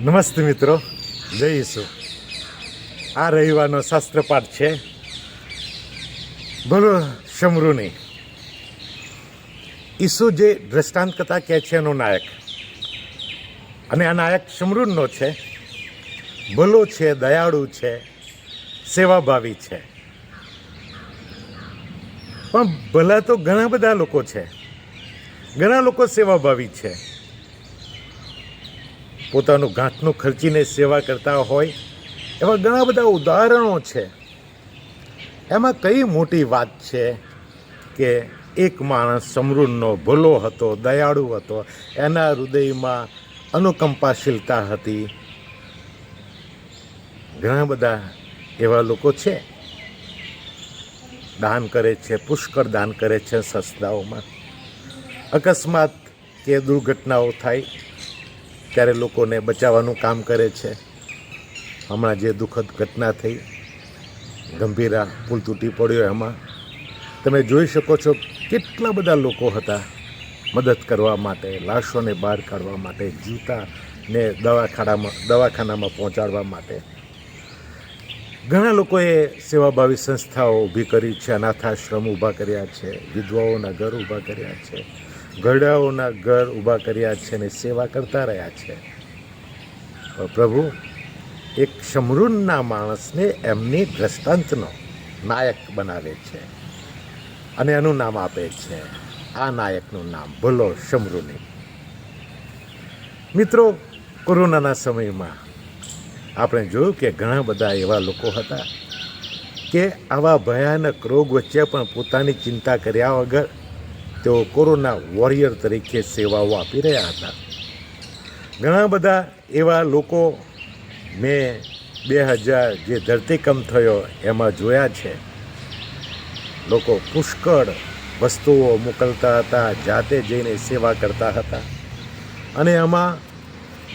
નમસ્તે મિત્રો. જય ઈસુ. આ રવિવારનો શાસ્ત્રપાઠ છે. ભલો શમરૂની. ઈસુ જે દ્રષ્ટાંત કથા કહે છે એનો નાયક. અને આ નાયક શમરૂનનો છે. ભલો છે, દયાળુ છે, સેવાભાવી છે. પણ ભલા તો ઘણા બધા લોકો છે. ઘણા લોકો સેવાભાવી છે. પોતાનું ગાંઠનું ખર્ચીને સેવા કરતા હોય, એવા ઘણા બધા ઉદાહરણો છે. એમાં કઈ મોટી વાત છે કે એક માણસ સમૃદ્ધનો ભલો હતો, દયાળુ હતો, એના હૃદયમાં અનુકંપાશીલતા હતી. ઘણા બધા એવા લોકો છે. દાન કરે છે, પુષ્કળ દાન કરે છે સંસ્થાઓમાં. અકસ્માત કે દુર્ઘટનાઓ થાય ત્યારે લોકોને બચાવવાનું કામ કરે છે. હમણાં જે દુઃખદ ઘટના થઈ, ગંભીરા પુલ તૂટી પડ્યો એમાં. તમે જોઈ શકો છો કેટલા બધા લોકો હતા મદદ કરવા માટે, લાશોને બહાર કાઢવા માટે જીવતા ને દવાખાનામાં દવાખાનામાં પહોંચાડવા માટે. ઘણા લોકોએ સેવાભાવી સંસ્થાઓ ઊભી કરી છે, અનાથાશ્રમ ઊભા કર્યા છે, વિધવાઓના ઘર ઊભા કર્યા છે. ઘરડાઓના ઘર ઊભા કર્યા છે અને સેવા કરતા રહ્યા છે. પ્રભુ, એક શમરૂનના માણસને એમની દ્રષ્ટાંતનો નાયક બનાવે છે અને એનું નામ આપે છે. આ નાયકનું નામ ભલો શમરૂની મિત્રો, કોરોનાના સમયમાં આપણે જોયું કે ઘણા બધા એવા લોકો હતા કે આવા ભયાનક રોગ વચ્ચે પણ પોતાની ચિંતા કર્યા વગર તેઓ કોરોના વોરિયર તરીકે સેવાઓ આપી રહ્યા હતા. ઘણા બધા એવા લોકો મેં બે હજાર જે ધરતીકંપ થયો એમાં જોયા છે. લોકો પુષ્કળ વસ્તુઓ મોકલતા હતા, જાતે જઈને સેવા કરતા હતા. અને એમાં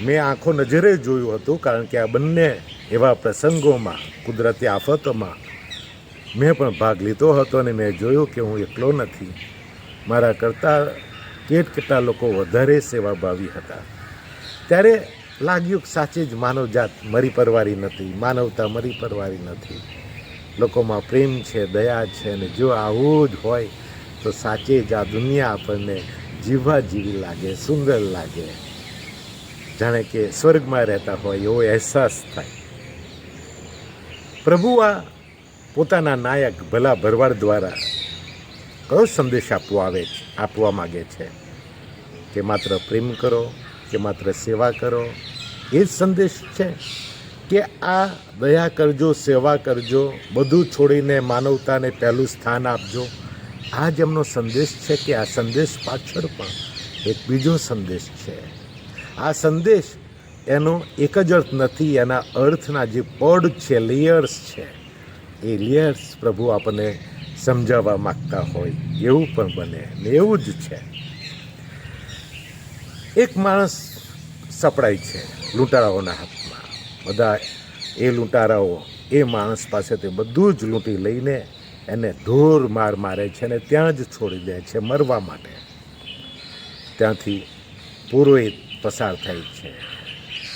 મેં આંખો નજરે જોયું હતું, કારણ કે આ બંને એવા પ્રસંગોમાં, કુદરતી આફતોમાં મેં પણ ભાગ લીધો હતો અને મેં જોયું કે હું એકલો નથી. મારા કરતાં કેટ કેટલા લોકો વધારે સેવાભાવી હતા. ત્યારે લાગ્યું કે સાચે જ માનવજાત મરી પરવારી નથી, માનવતા મરી પરવારી નથી. લોકોમાં પ્રેમ છે, દયા છે અને જો આવું જ હોય તો સાચે જ આ દુનિયા આપણને જીવવા જીવી લાગે, સુંદર લાગે. જાણે કે સ્વર્ગમાં રહેતા હોય એવો અહેસાસ થાય. પ્રભુ આ પોતાના નાયક ભલા ભરવાડ દ્વારા કયો સંદેશ આપવો આવે છે, આપવા માગે છે. કે માત્ર પ્રેમ કરો, કે માત્ર સેવા કરો, એ જ સંદેશ છે કે આ દયા કરજો, સેવા કરજો, બધું છોડીને માનવતાને પહેલું સ્થાન આપજો. આ જ એમનો સંદેશ છે કે આ સંદેશ પાછળ પણ એક બીજો સંદેશ છે. આ સંદેશ એનો એક જ અર્થ નથી, એના અર્થના જે પડ છે લેયર્સ છે, એ લેયર્સ પ્રભુ આપણને સમજાવવા માગતા હોય, એવું પણ બને ને એવું જ છે. એક માણસ સપડાય છે લૂંટારાઓના હાથમાં. બધા એ લૂંટારાઓ, એ માણસ પાસેથી બધું જ લૂંટી લઈને એને ઢોર માર મારે છે અને ત્યાં જ છોડી દે છે મરવા માટે. ત્યાંથી પુરોહિત પસાર થાય છે,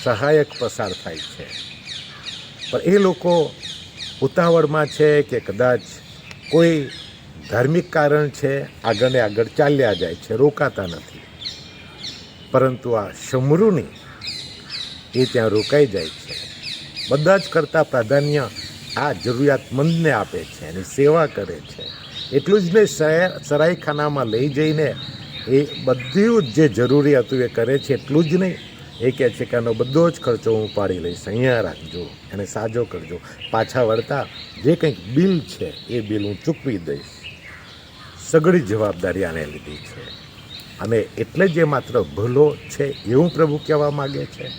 સહાયક પસાર થાય છે. પણ એ લોકો ઉતાવળમાં છે કે કદાચ કોઈ ધાર્મિક કારણ છે આગળ આગળ ચાલ્યા જાય છે, રોકાતા નથી. પરંતુ આ શમરૂની એ ત્યાં રોકાઈ જાય છે. બધા જ કરતાં પ્રાધાન્ય આ જરૂરિયાતમંદને આપે છે, એની સેવા કરે છે. એટલું જ નહીં સરાઈખાનામાં લઈ જઈને એ બધું જ જે જરૂરી હતું એ કરે છે, એટલું જ નહીં. એ કહે છે કે આનો બધો જ ખર્ચો હું પાડી લઈશ. અહીંયા રાખજો, એને સાજો કરજો. પાછા વળતા જે કંઈક બિલ છે, એ બિલ હું ચૂકવી દઈશ. સગળી જવાબદારી આને લીધી છે. અને એટલે જે માત્ર ભલો છે એવું પ્રભુ કહેવા માગે છે.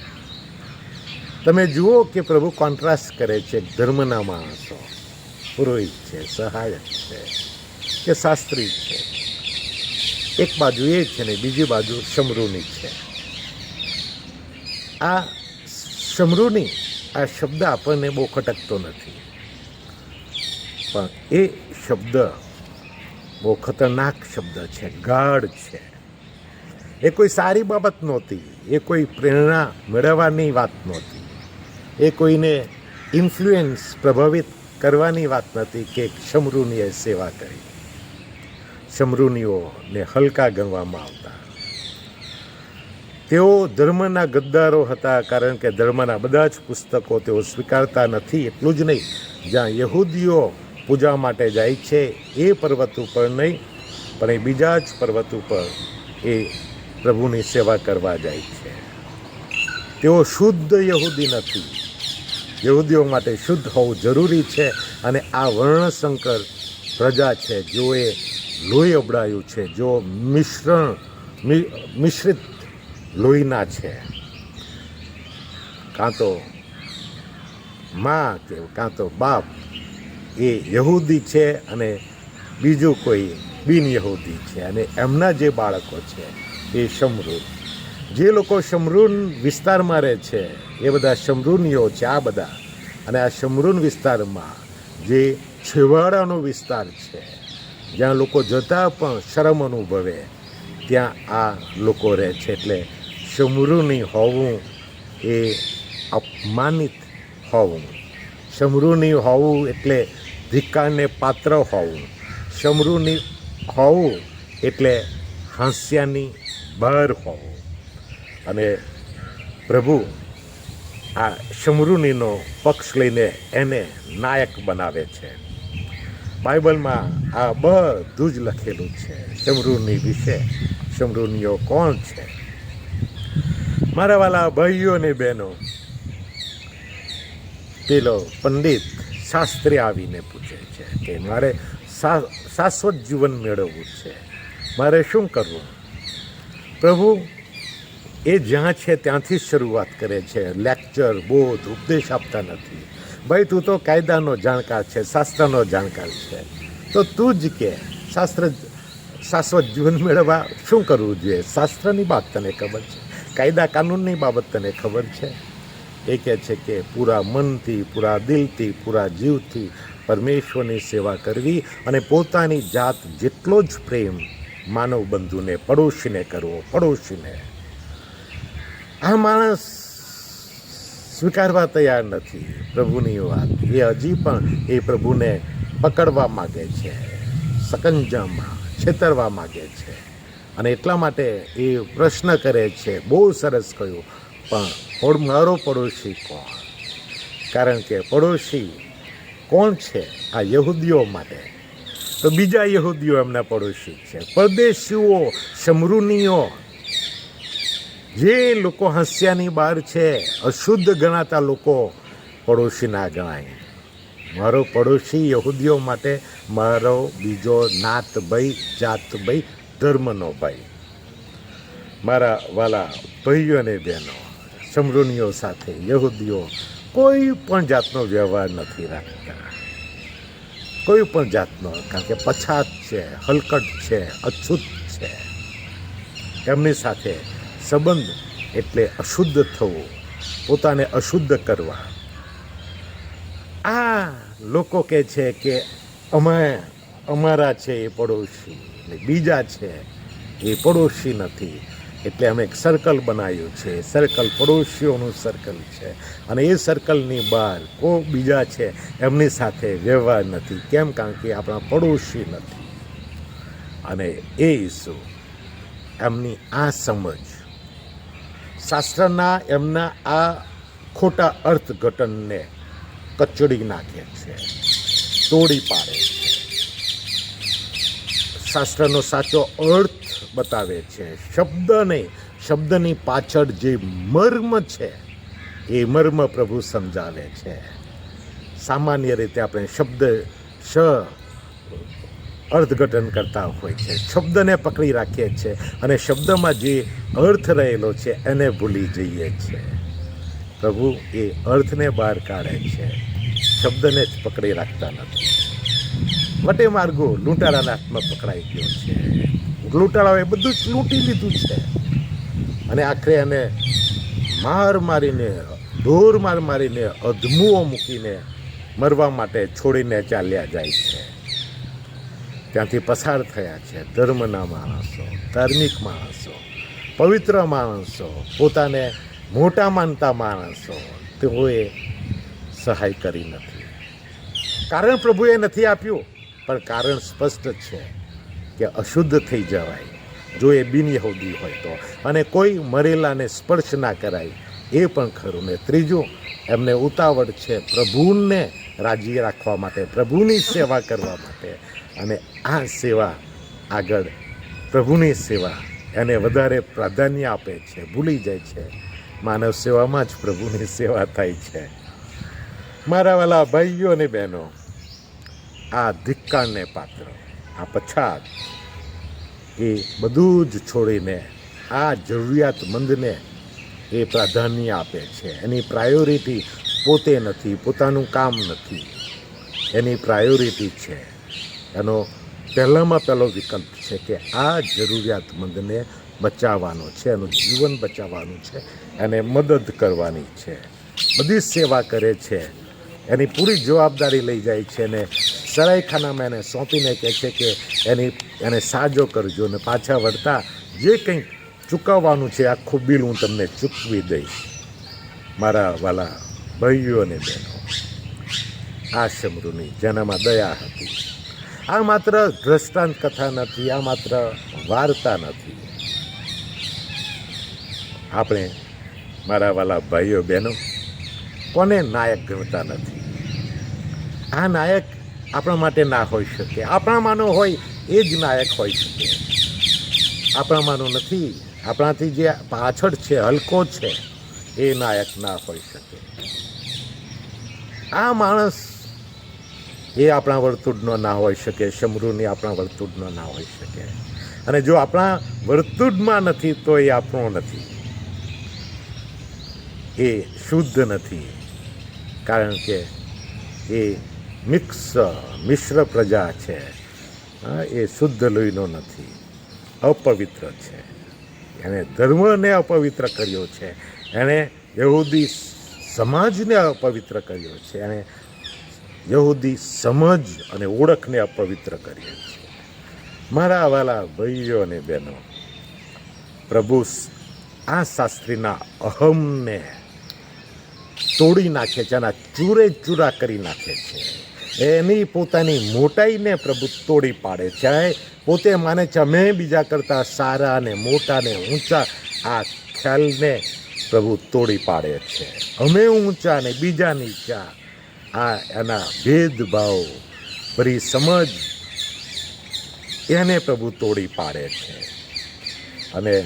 તમે જુઓ કે પ્રભુ કોન્ટ્રાસ્ટ કરે છે ધર્મના માણસો. પુરોહિત છે, સહાયક છે, કે શાસ્ત્રી છે. એક બાજુ એ છે ને બીજી બાજુ શમરૂની છે. આ શમરૂની આ શબ્દ આપણને બહુ ખટકતો નથી. પણ એ શબ્દ બહુ ખતરનાક શબ્દ છે, ગાઢ છે. એ કોઈ સારી બાબત નહોતી, એ કોઈ પ્રેરણા મેળવવાની વાત નહોતી. એ કોઈને ઇન્ફ્લુએન્સ પ્રભાવિત કરવાની વાત નથી કે શમરૂનીએ સેવા કરી. શમરૂનીઓને હલકા ગણવામાં આવતા. તેઓ ધર્મના ગદ્દારો હતા કારણ કે ધર્મના બધા જ પુસ્તકો તેઓ સ્વીકારતા નથી, એટલું જ નહીં. જ્યાં યહૂદીઓ પૂજા માટે જાય છે, એ પર્વત ઉપર નહીં, પણ એ બીજા જ પર્વત ઉપર એ પ્રભુની સેવા કરવા જાય છે. તેઓ શુદ્ધ યહૂદી નથી. યહૂદીઓ માટે શુદ્ધ હોવું જરૂરી છે અને આ વર્ણશંકર પ્રજા છે જોએ લોહી અબડાયું છે જો મિશ્રણ મિશ્રિત લોહીના છે. કાં તો માં કે કાં તો બાપ એ યહૂદી છે અને બીજું કોઈ બિન યહૂદી છે અને એમના જે બાળકો છે એ શમરૂન. જે લોકો શમરૂન વિસ્તારમાં રહે છે, એ બધા શમરૂનીઓ છે આ બધા. અને આ શમરૂન વિસ્તારમાં જે છેવાડાનો વિસ્તાર છે, જ્યાં લોકો જતાં પણ શરમ અનુભવે, ત્યાં આ લોકો રહે છે. એટલે શમરૂની હોવું એ અપમાનિત હોવું. શમરૂની હોવું એટલે ધિક્કાને પાત્ર હોવું. શમરૂની હોવું એટલે હાસ્યાની બહાર હોવું. અને પ્રભુ આ શમરૂનીનો પક્ષ લઈને એને નાયક બનાવે છે. બાઇબલમાં આ બધું જ લખેલું છે. શમરૂની વિશે. શમરૂનીઓ કોણ છે? મારા વાલા ભાઈઓ અને બહેનો, પેલો પંડિત શાસ્ત્રી આવીને પૂછે છે કે મારે શાશ્વત જીવન મેળવવું છે. મારે શું કરવું? પ્રભુ, એ જ્યાં છે ત્યાંથી જ શરૂઆત કરે છે. લેક્ચર, બોધ, ઉપદેશ આપતા નથી. ભાઈ, તું તો કાયદાનો જાણકાર છે, શાસ્ત્રનો જાણકાર છે. તો તું જ કે, શાસ્ત્ર શાશ્વત જીવન મેળવવા શું કરવું જોઈએ? શાસ્ત્રની વાત તને ખબર છે. કાયદા કાનૂનની બાબત તને ખબર છે? એ કહે છે કે પૂરા મનથી, પૂરા દિલથી, પૂરા જીવથી પરમેશ્વરની સેવા કરવી અને પોતાની જાત જેટલો જ પ્રેમ માનવ બંધુને પડોશીને કરવો, પડોશીને. આ માણસ સ્વીકારવા તૈયાર નથી. પ્રભુની વાત એ હજી પણ એ પ્રભુને પકડવા માગે છે, સકંજામાં છેતરવા માગે છે. અને એટલા માટે એ પ્રશ્ન કરે છે, બહુ સરસ કહ્યું. પણ મારો પડોશી કોણ? કારણ કે પડોશી કોણ છે? આ યહૂદીઓ માટે. તો બીજા યહૂદીઓ એમના પડોશી છે. પરદેશીઓ, શમરૂનીઓ, જે લોકો હસ્યાની બહાર છે, અશુદ્ધ ગણાતા લોકો પડોશી ના ગણાય. મારો પડોશી યહૂદીઓ માટે, મારો બીજો નાત ભાઈ જાત ભાઈ ધર્મનો ભાઈ. મારા વાલા ભાઈઓ અને બહેનો સમૃણીઓ સાથે યહૂદીઓ કોઈ પણ જાતનો વ્યવહાર નથી રાખતા. કોઈ પણ જાતનો, કારણ કે પછાત છે, હલકટ છે અછૂત છે. એમની સાથે સંબંધ એટલે અશુદ્ધ થવું, પોતાને અશુદ્ધ કરવા. આ લોકો કહે છે કે અમે અમારા છે એ પડોશી. ને બીજા છે, એ પડોશી નથી. એટલે અમે એક સર્કલ બનાવ્યું છે. સર્કલ પડોશીઓનું સર્કલ છે. અને એ સર્કલની બહાર કોઈ બીજા છે, એમની સાથે વ્યવહાર નથી. કેમ? કારણ કે આપણા પડોશી નથી. અને એ ઈસુ એમની આ સમજ. શાસ્ત્રના એમના આ ખોટા અર્થઘટનને કચડી નાખે છે. તોડી પાડે છે. શાસ્ત્રનો સાચો અર્થ બતાવે છે. શબ્દ નહીં શબ્દની પાછળ જે મર્મ છે, એ મર્મ પ્રભુ સમજાવે છે. સામાન્ય રીતે આપણે શબ્દ શ અર્થઘટન કરતા હોય છે. શબ્દને પકડી રાખીએ છીએ અને શબ્દમાં જે અર્થ રહેલો છે, એને ભૂલી જઈએ છીએ. પ્રભુ એ અર્થને બહાર કાઢે છે. શબ્દને જ પકડી રાખતા નથી. વટે માર્ગો લૂંટારાના હાથમાં પકડાઈ ગયો છે. લૂંટારાઓએ બધું જ લૂંટી લીધું છે. અને આખરે એને માર મારીને, ઢોર માર મારીને, અધમુઓ મૂકીને મરવા માટે છોડીને ચાલ્યા જાય છે. ત્યાંથી પસાર થયા છે ધર્મના માણસો, ધાર્મિક માણસો, પવિત્ર માણસો, પોતાને મોટા માનતા માણસો. તેઓએ સહાય કરી નથી. કારણ પ્રભુએ નથી આપ્યું. પણ કારણ સ્પષ્ટ છે કે અશુદ્ધ થઈ જવાય. જો એ બિનયહૂદી હોય તો. અને કોઈ મરેલાને સ્પર્શ ના કરાય, એ પણ ખરું. ને ત્રીજું, એમને ઉતાવળ છે પ્રભુને રાજી રાખવા માટે, પ્રભુની સેવા કરવા માટે. અને આ સેવા આગળ પ્રભુની સેવા એને વધારે પ્રાધાન્ય આપે છે, ભૂલી જાય છે. માનવ સેવામાં જ પ્રભુની સેવા થાય છે. મારા વાલા ભાઈઓ અને બહેનો આ ધિક્કારને પાત્ર, આ પછાત, એ બધું જ છોડીને આ જરૂરિયાતમંદને એ પ્રાધાન્ય આપે છે. એની પ્રાયોરિટી પોતે નથી, પોતાનું કામ નથી. એની પ્રાયોરિટી છે. એનો પહેલામાં પહેલો વિકલ્પ છે કે આ જરૂરિયાતમંદને બચાવવાનો છે, એનું જીવન બચાવવાનું છે, એને મદદ કરવાની છે. બધી સેવા કરે છે. એની પૂરી જવાબદારી લઈ જાય છે અને સરાયખાનામાં એને સોંપીને કહે છે કે એની એને સાજો કરજો અને પાછા વળતા જે કંઈ ચૂકવવાનું છે આખું બિલ હું તમને ચૂકવી દઈશ. મારા વાલા ભાઈઓ અને બહેનો, આ શમૃની જેનામાં દયા હતી. આ માત્ર દ્રષ્ટાંત કથા નથી, આ માત્ર વાર્તા નથી. આપણે મારા વાલા ભાઈઓ બહેનો, કોને નાયક ગણતા નથી? આ નાયક આપણા માટે ના હોઈ શકે. આપણામાંનો હોય એ જ નાયક હોઈ શકે. આપણામાંનો નથી. આપણાથી જે પાછળ છે, હલકો છે, એ નાયક ના હોઈ શકે. આ માણસ એ આપણા વર્તુળનો ના હોઈ શકે. શમરૂની આપણા વર્તુળનો ના હોઈ શકે. અને જો આપણા વર્તુળમાં નથી, તો એ આપણો નથી. એ શુદ્ધ નથી. કારણ કે એ મિક્સ, મિશ્ર પ્રજા છે. એ શુદ્ધ લોહીનો નથી. અપવિત્ર છે. એણે ધર્મને અપવિત્ર કર્યો છે. એણે યહૂદી સમાજને અપવિત્ર કર્યો છે. એણે યહૂદી સમજ અને ઓળખને અપવિત્ર કરીએ છે. મારા વાલા ભાઈઓ અને બહેનો, પ્રભુ આ શાસ્ત્રીના અહમને તોડી નાખે છે એના ચૂરે ચૂરા કરી નાખે છે. એની પોતાની મોટાઈને પ્રભુ તોડી પાડે છે. પોતે માને છે અમે બીજા કરતાં સારા અને મોટા ને ઊંચા આ ખ્યાલને પ્રભુ તોડી પાડે છે. અમે ઊંચા ને બીજા નીચા. આ એના ભેદભાવ ભરી સમજ એને પ્રભુ તોડી પાડે છે. અને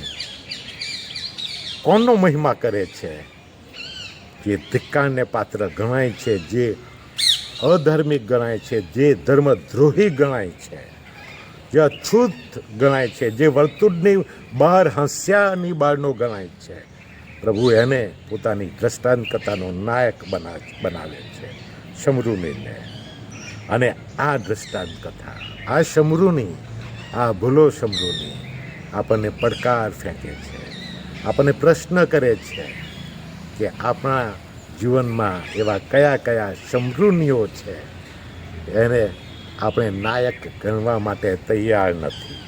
કોનો મહિમા કરે છે? જે ધિક્કારને પાત્ર ગણાય છે, જે અધાર્મિક ગણાય છે, જે ધર્મદ્રોહી ગણાય છે, જે અછૂત ગણાય છે, જે વર્તુળની બહાર હંસ્યાની બહારનો ગણાય છે. પ્રભુ એને પોતાની દ્રષ્ટાંત કથાનો નાયક બના, બનાવે છે શમરૂનીને અને આ દ્રષ્ટાંત કથા આ શમરૂની, આ ભૂલો શમરૂની આપણને પડકાર ફેંકે છે. આપણને પ્રશ્ન કરે છે કે આપણા જીવનમાં એવા કયા કયા શમરૂનીઓ છે, એને આપણે નાયક ગણવા માટે તૈયાર નથી.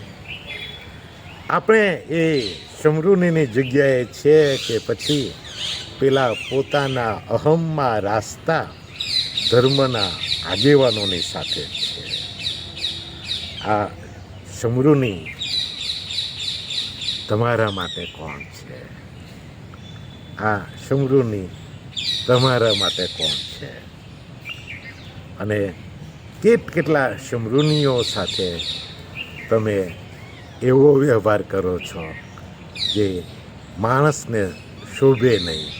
આપણે એ શમરૂનીની જગ્યાએ છે કે પછી પેલા પોતાના અહમમાં રાસ્તા ધર્મના આગેવાનોની સાથે છે. આ સમૃની તમારા માટે કોણ છે? આ શમરૂની તમારા માટે કોણ છે? અને કેટ કેટલા શમરૂનીઓ સાથે તમે એવો વ્યવહાર કરો છો જે માણસને શોભે નહીં,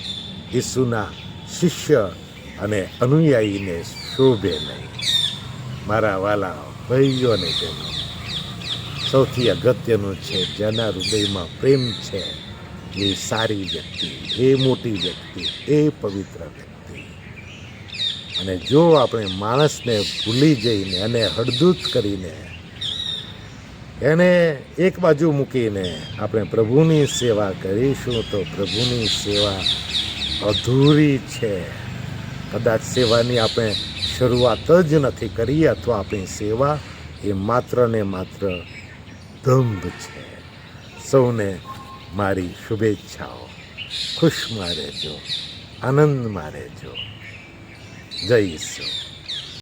ઈસુના શિષ્ય અને અનુયાયીને શોભે નહીં. મારા વાલા ભાઈઓને બહેનો, સૌથી અગત્યનું છે, જેના હૃદયમાં પ્રેમ છે એ સારી વ્યક્તિ, એ મોટી વ્યક્તિ, એ પવિત્ર વ્યક્તિ. અને જો આપણે માણસને ભૂલી જઈને એને હળદૂત કરીને એને એક બાજુ મૂકીને આપણે પ્રભુની સેવા કરીશું, તો પ્રભુની સેવા અધૂરી છે. કદાચ સેવાની આપણે શરૂઆત જ નથી કરી અથવા આપણી સેવા એ માત્ર ને માત્ર દંભ છે. સૌને મારી શુભેચ્છાઓ. ખુશમાં રહેજો આનંદમાં રહેજો જય ઈશ્વર.